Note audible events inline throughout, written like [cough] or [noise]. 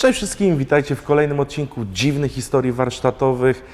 Cześć wszystkim, witajcie w kolejnym odcinku Dziwnych Historii Warsztatowych.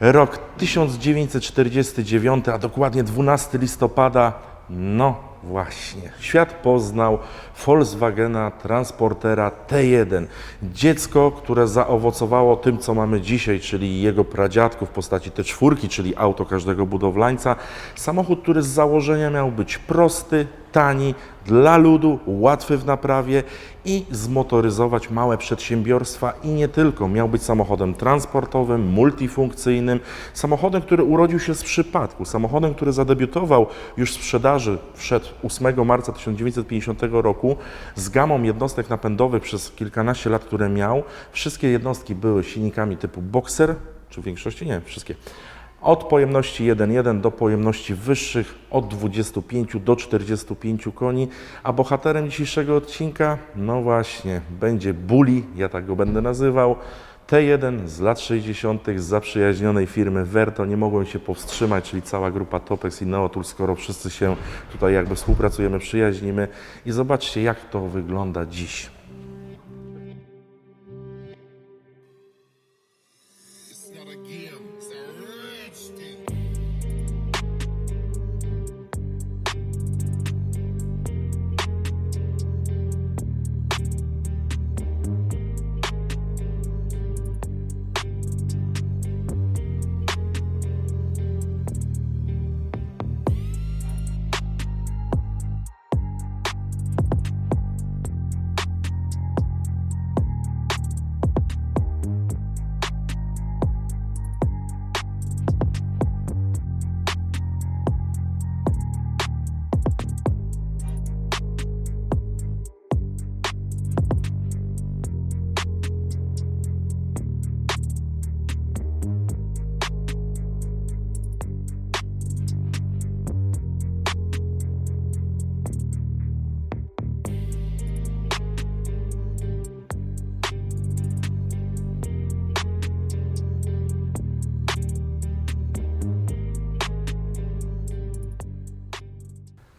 Rok 1949, a dokładnie 12 listopada. No właśnie, świat poznał Volkswagena Transportera T1. Dziecko, które zaowocowało tym, co mamy dzisiaj, czyli jego pradziadków w postaci T4, czyli auto każdego budowlańca. Samochód, który z założenia miał być prosty, tani, dla ludu, łatwy w naprawie i zmotoryzować małe przedsiębiorstwa i nie tylko. Miał być samochodem transportowym, multifunkcyjnym, samochodem, który urodził się z przypadku, samochodem, który zadebiutował już w sprzedaży, wszedł 8 marca 1950 roku z gamą jednostek napędowych przez kilkanaście lat, które miał. Wszystkie jednostki były silnikami typu Boxer, czy w większości nie, wszystkie. Od pojemności 1.1 do pojemności wyższych od 25 do 45 koni, a bohaterem dzisiejszego odcinka, no właśnie, będzie Bully, ja tak go będę nazywał, T1 z lat 60. z zaprzyjaźnionej firmy Verto, nie mogłem się powstrzymać, czyli cała grupa Topex i Neotul, skoro wszyscy się tutaj jakby współpracujemy, przyjaźnimy i zobaczcie jak to wygląda dziś.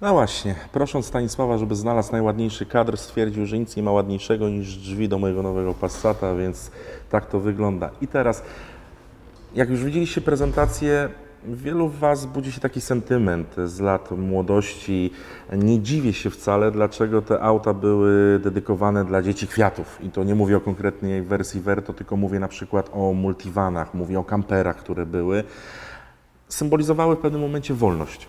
No właśnie, prosząc Stanisława, żeby znalazł najładniejszy kadr, stwierdził, że nic nie ma ładniejszego niż drzwi do mojego nowego Passata, więc tak to wygląda. I teraz, jak już widzieliście prezentację, wielu Was budzi się taki sentyment z lat młodości. Nie dziwię się wcale, dlaczego te auta były dedykowane dla dzieci kwiatów. I to nie mówię o konkretnej wersji Verto, tylko mówię na przykład o multivanach, mówię o kamperach, które były. Symbolizowały w pewnym momencie wolność.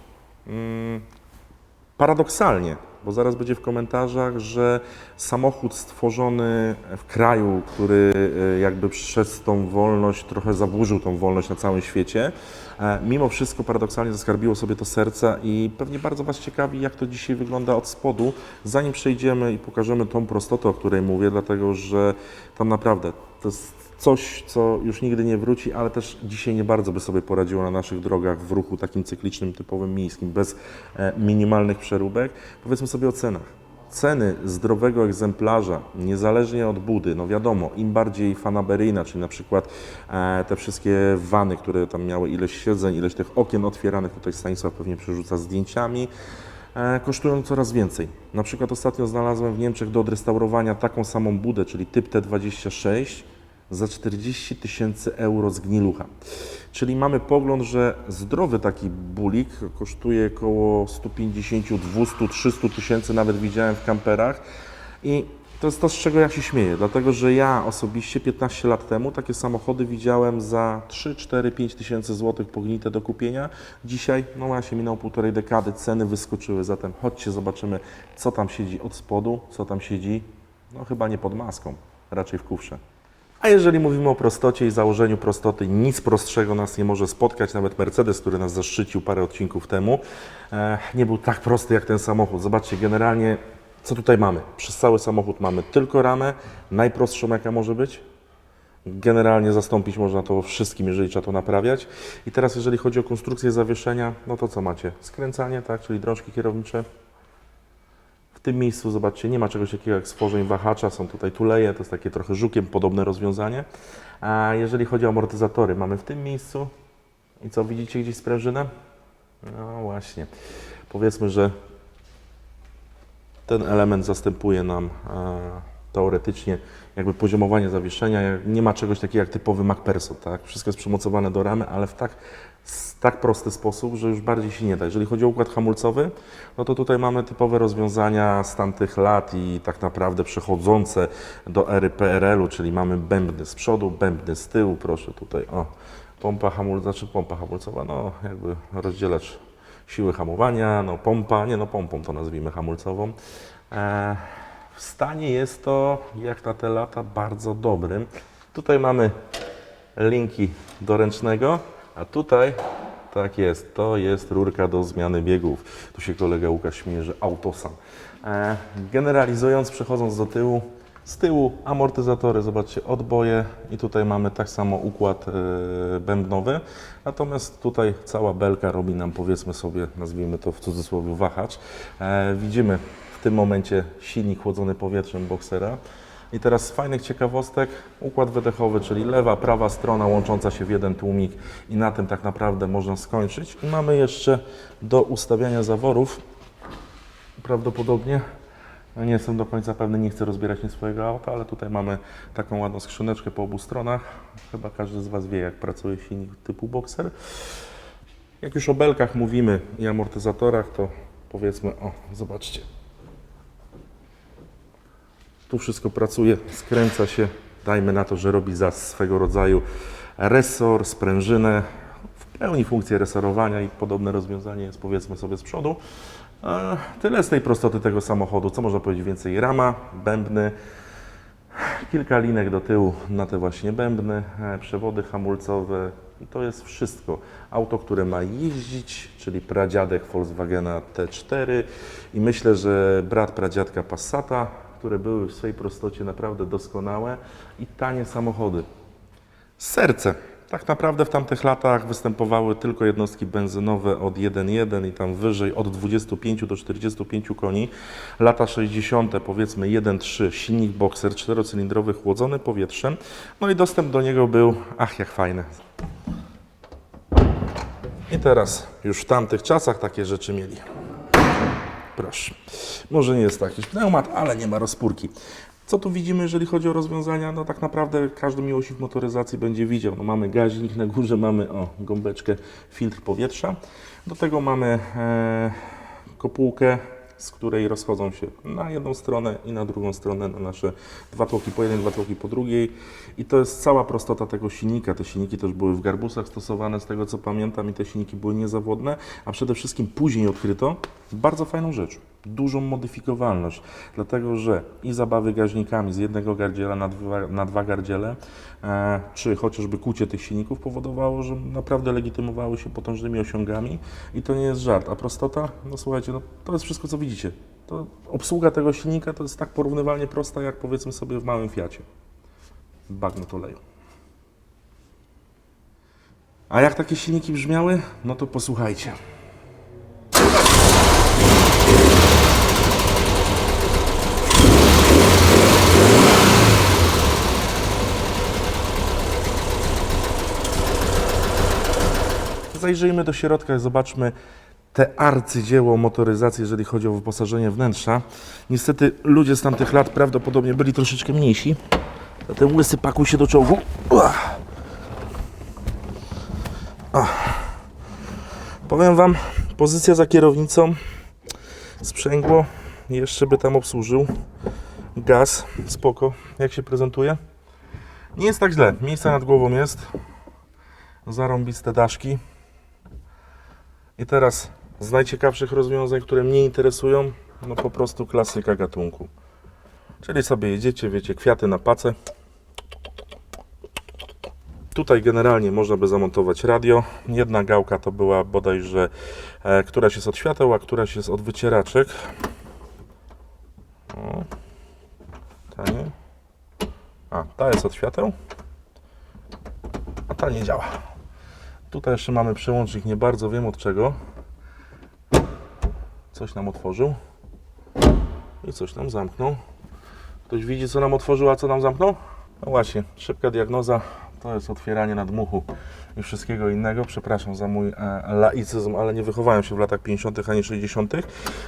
Paradoksalnie, bo zaraz będzie w komentarzach, że samochód stworzony w kraju, który e, jakby przez tą wolność trochę zaburzył tą wolność na całym świecie, e, mimo wszystko paradoksalnie zaskarbiło sobie to serce i pewnie bardzo Was ciekawi, jak to dzisiaj wygląda od spodu, zanim przejdziemy i pokażemy tą prostotę, o której mówię, dlatego że tam naprawdę to jest coś, co już nigdy nie wróci, ale też dzisiaj nie bardzo by sobie poradziło na naszych drogach w ruchu takim cyklicznym, typowym miejskim, bez e, minimalnych przeróbek. Powiedzmy sobie o cenach. Ceny zdrowego egzemplarza, niezależnie od budy, no wiadomo, im bardziej fanaberyjna, czyli na przykład e, te wszystkie wany, które tam miały ileś siedzeń, ileś tych okien otwieranych, tutaj Stanisław pewnie przerzuca zdjęciami, e, kosztują coraz więcej. Na przykład ostatnio znalazłem w Niemczech do odrestaurowania taką samą budę, czyli typ T26, za 40 tysięcy euro z gnilucha. Czyli mamy pogląd, że zdrowy taki bulik kosztuje około 150, 200, 300 tysięcy, nawet widziałem w kamperach. I to jest to, z czego ja się śmieję, dlatego że ja osobiście 15 lat temu takie samochody widziałem za 3, 4, 5 tysięcy złotych pognite do kupienia. Dzisiaj, no właśnie, minął półtorej dekady, ceny wyskoczyły, zatem chodźcie, zobaczymy, co tam siedzi od spodu, co tam siedzi, no chyba nie pod maską, raczej w kufrze. A jeżeli mówimy o prostocie i założeniu prostoty, nic prostszego nas nie może spotkać. Nawet Mercedes, który nas zaszczycił parę odcinków temu, e, nie był tak prosty jak ten samochód. Zobaczcie, generalnie co tutaj mamy? Przez cały samochód mamy tylko ramę, najprostszą jaka może być. Generalnie zastąpić można to wszystkim, jeżeli trzeba to naprawiać. I teraz jeżeli chodzi o konstrukcję zawieszenia, no to co macie? Skręcanie, tak, czyli drążki kierownicze, tym miejscu, zobaczcie, nie ma czegoś takiego jak stworzeń wahacza, są tutaj tuleje, to jest takie trochę żukiem podobne rozwiązanie. A jeżeli chodzi o amortyzatory, mamy w tym miejscu i co, widzicie gdzieś sprężynę? No właśnie, powiedzmy, że ten element zastępuje nam e, teoretycznie jakby poziomowanie zawieszenia. Nie ma czegoś takiego jak typowy MacPerso, tak? Wszystko jest przymocowane do ramy, ale w tak, s- tak prosty sposób, że już bardziej się nie da. Jeżeli chodzi o układ hamulcowy, no to tutaj mamy typowe rozwiązania z tamtych lat i tak naprawdę przechodzące do ery PRL-u, czyli mamy bębny z przodu, bębny z tyłu, proszę tutaj, o, pompa hamulcowa, czy pompa hamulcowa, no jakby rozdzielacz siły hamowania, no pompa, nie no pompą to nazwijmy hamulcową. E, w stanie jest to, jak na te lata, bardzo dobrym. Tutaj mamy linki do ręcznego, a tutaj, tak jest, to jest rurka do zmiany biegów. Tu się kolega Łukasz że autosam. E, generalizując, przechodząc do tyłu, z tyłu amortyzatory, zobaczcie, odboje i tutaj mamy tak samo układ e, bębnowy. Natomiast tutaj cała belka robi nam, powiedzmy sobie, nazwijmy to w cudzysłowie wahacz. E, widzimy tym momencie silnik chłodzony powietrzem boksera. I teraz z fajnych ciekawostek układ wydechowy, czyli lewa, prawa strona łącząca się w jeden tłumik i na tym tak naprawdę można skończyć. I mamy jeszcze do ustawiania zaworów prawdopodobnie no nie jestem do końca pewny, nie chcę rozbierać nie swojego auta, ale tutaj mamy taką ładną skrzyneczkę po obu stronach. Chyba każdy z Was wie, jak pracuje silnik typu Boxer. Jak już o belkach mówimy i amortyzatorach, to powiedzmy, o, zobaczcie. Tu wszystko pracuje, skręca się. Dajmy na to, że robi za swego rodzaju resor, sprężynę, w pełni funkcję resorowania i podobne rozwiązanie jest powiedzmy sobie z przodu. Tyle z tej prostoty tego samochodu. Co można powiedzieć więcej? Rama, bębny, kilka linek do tyłu na te właśnie bębny, e, przewody hamulcowe i to jest wszystko. Auto, które ma jeździć, czyli pradziadek Volkswagena T4 i myślę, że brat pradziadka Passata, które były w swej prostocie naprawdę doskonałe i tanie samochody. Serce. Tak naprawdę w tamtych latach występowały tylko jednostki benzynowe od 1.1 i tam wyżej od 25 do 45 koni. Lata 60. powiedzmy 1.3 silnik boxer czterocylindrowy chłodzony powietrzem. No i dostęp do niego był, ach jak fajne. I teraz już w tamtych czasach takie rzeczy mieli. Proszę. Może nie jest to jakiś pneumat, ale nie ma rozpórki. Co tu widzimy, jeżeli chodzi o rozwiązania? No tak naprawdę każdy miłośnik motoryzacji będzie widział. No mamy gaźnik, na górze mamy o, gąbeczkę, filtr powietrza. Do tego mamy e, kopułkę, z której rozchodzą się na jedną stronę i na drugą stronę na nasze dwa tłoki po jednej, dwa tłoki po drugiej. I to jest cała prostota tego silnika. Te silniki też były w garbusach stosowane, z tego co pamiętam, i te silniki były niezawodne, a przede wszystkim później odkryto bardzo fajną rzecz. Dużą modyfikowalność, dlatego że i zabawy gaźnikami z jednego gardziela na dwa, na dwa gardziele, e, czy chociażby kucie tych silników powodowało, że naprawdę legitymowały się potężnymi osiągami i to nie jest żart. A prostota, no słuchajcie, no, to jest wszystko co widzicie. To obsługa tego silnika to jest tak porównywalnie prosta, jak powiedzmy sobie w małym Fiacie. Bagno oleju. A jak takie silniki brzmiały? No to posłuchajcie. Zajrzyjmy do środka zobaczmy te arcydzieło motoryzacji, jeżeli chodzi o wyposażenie wnętrza. Niestety ludzie z tamtych lat prawdopodobnie byli troszeczkę mniejsi. Ten łysy pakuj się do czołgu. Powiem Wam, pozycja za kierownicą, sprzęgło, jeszcze by tam obsłużył. Gaz, spoko. Jak się prezentuje? Nie jest tak źle. Miejsca nad głową jest. Zarąbiste daszki. I teraz z najciekawszych rozwiązań, które mnie interesują, no po prostu klasyka gatunku. Czyli sobie jedziecie, wiecie, kwiaty na pacę. Tutaj generalnie można by zamontować radio. Jedna gałka to była bodajże e, któraś jest od świateł, a któraś jest od wycieraczek. O, ta nie. A, ta jest od świateł, a ta nie działa. Tutaj jeszcze mamy przełącznik, nie bardzo wiem od czego. Coś nam otworzył. I coś nam zamknął. Ktoś widzi co nam otworzył, a co nam zamknął? No właśnie, szybka diagnoza. To jest otwieranie nadmuchu i wszystkiego innego. Przepraszam za mój e, laicyzm, ale nie wychowałem się w latach 50. ani 60.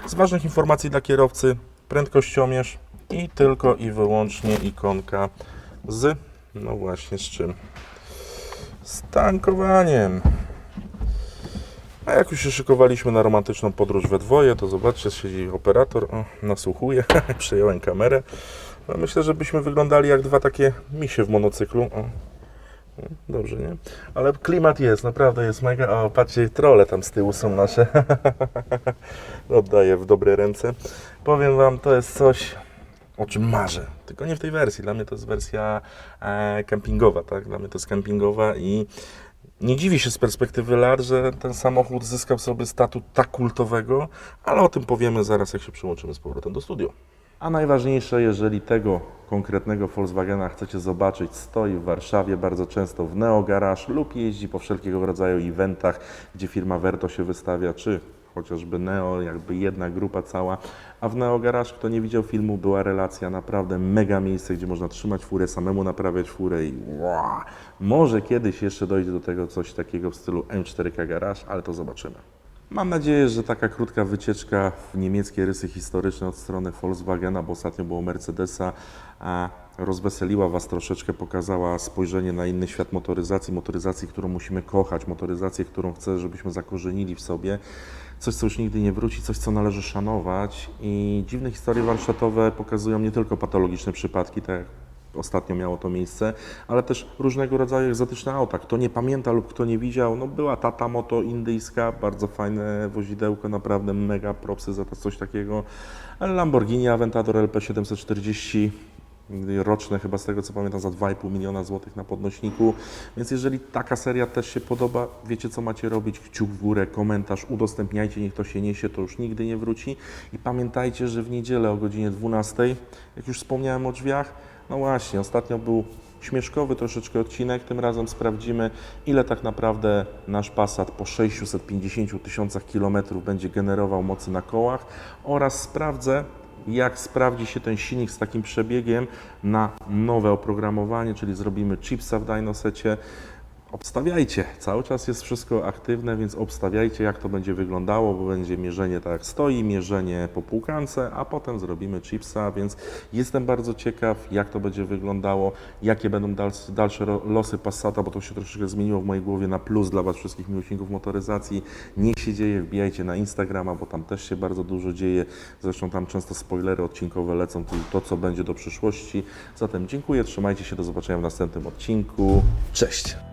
Z ważnych informacji dla kierowcy, prędkościomierz, i tylko i wyłącznie ikonka z, no właśnie z czym? Z tankowaniem. A jak już się szykowaliśmy na romantyczną podróż we dwoje, to zobaczcie, siedzi operator, o, nasłuchuje, [laughs] przejąłem kamerę. No, myślę, że byśmy wyglądali jak dwa takie misie w monocyklu. O. O, Dobrze, nie? Ale klimat jest, naprawdę jest mega. O, patrzcie, trole tam z tyłu są nasze. [laughs] Oddaję w dobre ręce. Powiem Wam, to jest coś, o czym marzę. Tylko nie w tej wersji. Dla mnie to jest wersja e, tak? Dla mnie to jest kempingowa i nie dziwi się z perspektywy lat, że ten samochód zyskał sobie statut tak kultowego, ale o tym powiemy zaraz, jak się przyłączymy z powrotem do studio. A najważniejsze, jeżeli tego konkretnego Volkswagena chcecie zobaczyć, stoi w Warszawie bardzo często w Neo Garage lub jeździ po wszelkiego rodzaju eventach, gdzie firma Verto się wystawia, czy chociażby Neo, jakby jedna grupa cała. A w Neo Garage, kto nie widział filmu, była relacja, naprawdę mega miejsce, gdzie można trzymać furę, samemu naprawiać furę i wow, może kiedyś jeszcze dojdzie do tego coś takiego w stylu M4K Garage, ale to zobaczymy. Mam nadzieję, że taka krótka wycieczka w niemieckie rysy historyczne od strony Volkswagena, bo ostatnio było Mercedesa, a rozweseliła Was troszeczkę, pokazała spojrzenie na inny świat motoryzacji, motoryzacji, którą musimy kochać, motoryzację, którą chcę, żebyśmy zakorzenili w sobie. Coś, co już nigdy nie wróci, coś, co należy szanować. I dziwne historie warsztatowe pokazują nie tylko patologiczne przypadki, tak jak ostatnio miało to miejsce, ale też różnego rodzaju egzotyczne auta. Kto nie pamięta lub kto nie widział, no była Tata Moto indyjska, bardzo fajne wozidełko, naprawdę mega propsy za to coś takiego. Lamborghini Aventador LP740 roczne chyba z tego co pamiętam za 2,5 miliona złotych na podnośniku. Więc jeżeli taka seria też się podoba, wiecie co macie robić, kciuk w górę, komentarz, udostępniajcie, niech to się niesie, to już nigdy nie wróci. I pamiętajcie, że w niedzielę o godzinie 12, jak już wspomniałem o drzwiach, no właśnie, ostatnio był śmieszkowy troszeczkę odcinek, tym razem sprawdzimy ile tak naprawdę nasz Passat po 650 tysiącach kilometrów będzie generował mocy na kołach oraz sprawdzę jak sprawdzi się ten silnik z takim przebiegiem na nowe oprogramowanie, czyli zrobimy chipsa w Dynosecie. Obstawiajcie, cały czas jest wszystko aktywne, więc obstawiajcie jak to będzie wyglądało, bo będzie mierzenie tak jak stoi, mierzenie po półkance, a potem zrobimy chipsa, więc jestem bardzo ciekaw jak to będzie wyglądało, jakie będą dalsze, losy Passata, bo to się troszeczkę zmieniło w mojej głowie na plus dla Was wszystkich miłośników motoryzacji. Niech się dzieje, wbijajcie na Instagrama, bo tam też się bardzo dużo dzieje, zresztą tam często spoilery odcinkowe lecą, czyli to co będzie do przyszłości. Zatem dziękuję, trzymajcie się, do zobaczenia w następnym odcinku. Cześć!